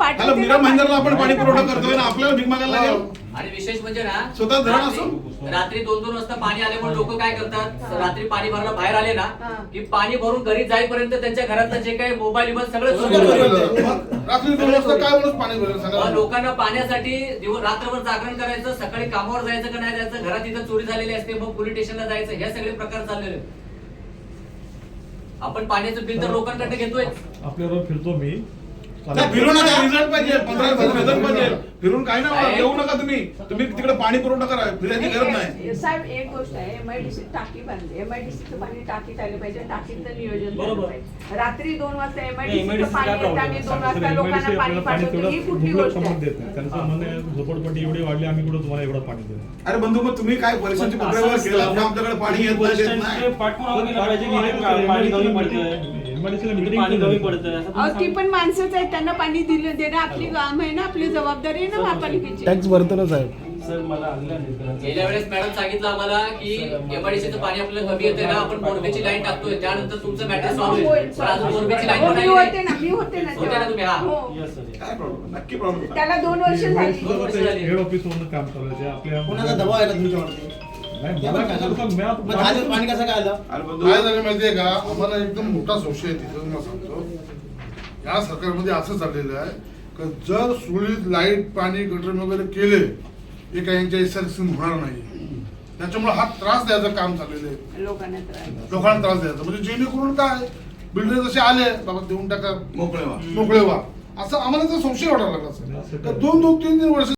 पाठवते ह्याला मीरा भाईंदरला आपण पाणी. पुरवठा करतोय ना आपल्याला भीक मागायला लागेल आणि विशेष म्हणजे ना स्वतः धरण रात्री- असून? रात्री दोन दोन वाजता पाणी आल्यामुळे लोक काय करतात रात्री पाणी भरायला बाहेर आले ना हा. की पाणी भरून घरी जाईपर्यंत त्यांच्या घरातलं जे काही मोबाईल बिबाईल सगळं. रात्री दोन वाजता काय म्हणून पाणी भरेल मग लोकांना पाण्यासाठी दिवस रात्रभर जागरण करायचं सकाळी कामावर जायचं का नाही जायचं घरात इथं चोरी झालेली असते मग पोलीस स्टेशनला जायचं हे सगळे प्रकार चाललेले आहेत. आपण पाण्याचं बिल तर लोकांकडे घेतोय आपल्याबरोबर फिरतो मी फिरून नका रिझल्ट पाहिजे रिझल्ट फिरून काही ना आहे. येऊ नका तुम्ही. तुम्ही तिकडे पाणी पुरवठा करा फिरायची गरज नाही एक- साहेब एक गोष्ट आहे एमआयडीसी टाकी बांधली. एमआयडीसीचं पाणी टाकीत आलं पाहिजे टाकीचं नियोजन. पाहिजे. रात्री दोन वाजता एमआयडीसीचं पाणी येतं आणि? दोन वाजता लोकांना पाणी पाठवतो. ही कुठली गोष्ट आहे? देत नाही. त्यांचं म्हणणं आहे, झोपडपट्टी एवढी वाढली आम्ही कुठं तुम्हाला एवढं पाणी देऊ अरे बंधू मग तुम्ही काय परीक्षेची पण येत देत पाहिजे पाणी कमी अहो, ती पण माणसंच आहेत त्यांना पाणी दिलं देणं आपली काम आहे ना आपली जबाबदारी आहे ना महापालिकेची टॅक्स भरतो ना साहेब. सांगा. सर मला आणलं नाही गेल्या वेळेस मॅडम सांगितलं आम्हाला की एमआयडीसीचं पाणी आपल्याला कमी येते ना आपण मोरबीची लाईन टाकतोय. त्यानंतर तुमचं मॅटर सॉल्व्ह होईल. पण अजून मोरबीची लाईन हो, मी होते. ना मी होते ना होते ना तुम्ही, हा. हो. काय प्रॉब्लेम नक्की प्रॉब्लेम त्याला दोन वर्ष झाली. हेड ऑफिस काम चालू आहे ते आपल्या कोणाचा दबाव आहे का तुमच्यावरती? पाणी कसं काय आलं? अरे बंधू काय झालं माहितीये का आम्हाला एकदम मोठा संशय आहे तिथं तुम्हाला सांगतो. या सरकारमध्ये असं चाललेलं आहे का जर सुरळीत लाइट पाणी गटर वगैरे केले हे काही यांच्या इच्छा होणार नाही. त्याच्यामुळे हा त्रास द्यायचं काम चाललेलं आहे. लोकांना त्रास. लोकांना त्रास द्यायचा. म्हणजे जेणेकरून काय बिल्डर जसे आले बाबा देऊन टाका. मोकळे व्हा. मोकळे व्हा. असं आम्हाला तर संशय वाटायला लागला दोन दोन तीन तीन वर्ष